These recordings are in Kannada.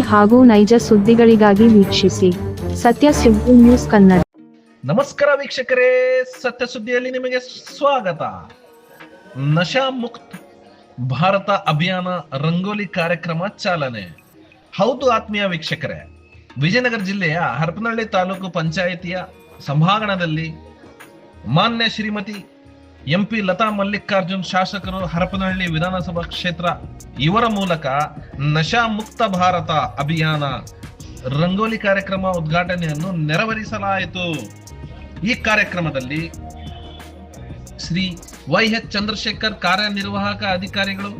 ಹಾಗೂ ನೈಜ ಸುದ್ದಿಗಳಿಗಾಗಿ ವೀಕ್ಷಿಸಿ. ಸತ್ಯ ಸುದ್ದಿ ನ್ಯೂಸ್ ಕನ್ನಡ. ನಮಸ್ಕಾರ ವೀಕ್ಷಕರೇ, ಸತ್ಯ ಸುದ್ದಿಯಲ್ಲಿ ನಿಮಗೆ ಸ್ವಾಗತ. ನಶಾ ಮುಕ್ತ್ ಭಾರತ ಅಭಿಯಾನ ರಂಗೋಲಿ ಕಾರ್ಯಕ್ರಮ ಚಾಲನೆ. ಹೌದು ಆತ್ಮೀಯ ವೀಕ್ಷಕರೇ, ವಿಜಯನಗರ ಜಿಲ್ಲೆಯ ಹರಪನಹಳ್ಳಿ ತಾಲೂಕು ಪಂಚಾಯಿತಿಯ ಸಂಭಾಗಣದಲ್ಲಿ ಮಾನ್ಯ ಶ್ರೀಮತಿ ಎಂಪಿ ಲತಾ ಮಲ್ಲಿಕಾರ್ಜುನ್ ಶಾಸಕರು ಹರಪನಹಳ್ಳಿ ವಿಧಾನಸಭಾ ಕ್ಷೇತ್ರ, ಇವರ ಮೂಲಕ ನಶಾ ಮುಕ್ತ ಭಾರತ ಅಭಿಯಾನ ರಂಗೋಲಿ ಕಾರ್ಯಕ್ರಮ ಉದ್ಘಾಟನೆಯನ್ನು ನೆರವೇರಿಸಲಾಯಿತು. ಈ ಕಾರ್ಯಕ್ರಮದಲ್ಲಿ ಶ್ರೀ ವೈ ಎಚ್ ಚಂದ್ರಶೇಖರ್ ಕಾರ್ಯನಿರ್ವಾಹಕ ಅಧಿಕಾರಿಗಳು,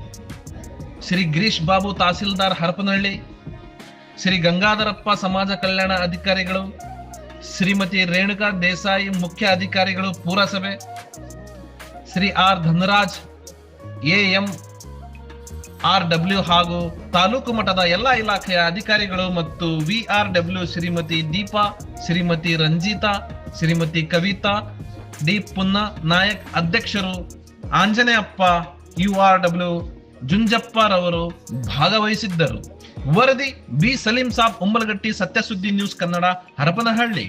ಶ್ರೀ ಗಿರೀಶ್ ಬಾಬು ತಹಸೀಲ್ದಾರ್ ಹರಪನಹಳ್ಳಿ, ಶ್ರೀ ಗಂಗಾಧರಪ್ಪ ಸಮಾಜ ಕಲ್ಯಾಣ ಅಧಿಕಾರಿಗಳು, ಶ್ರೀಮತಿ ರೇಣುಕಾ ದೇಸಾಯಿ ಮುಖ್ಯ ಅಧಿಕಾರಿಗಳು ಪುರಸಭೆ Shri R Dhanaraj, A M, R W ಹಾಗೂ ತಾಲೂಕು ಮಟ್ಟದ ಎಲ್ಲ ಇಲಾಖೆಯ ಅಧಿಕಾರಿಗಳು ಮತ್ತು V R W Shrimati Deepa, Shrimati Ranjitha, Shrimati Kavitha D Punna Nayak ಅಧ್ಯಕ್ಷರು ಆಂಜನೇಯಪ್ಪ, ಯು ಆರ್ ಡಬ್ಲ್ಯೂ ಜುಂಜಪ್ಪರವರು ಭಾಗವಹಿಸಿದ್ದರು. ವರದಿ ಬಿ ಸಲೀಂ ಸಾಬ್, ಉಮ್ಮಲಗಟ್ಟಿ, ಸತ್ಯಸುದ್ದಿ ನ್ಯೂಸ್ ಕನ್ನಡ, ಹರಪನಹಳ್ಳಿ.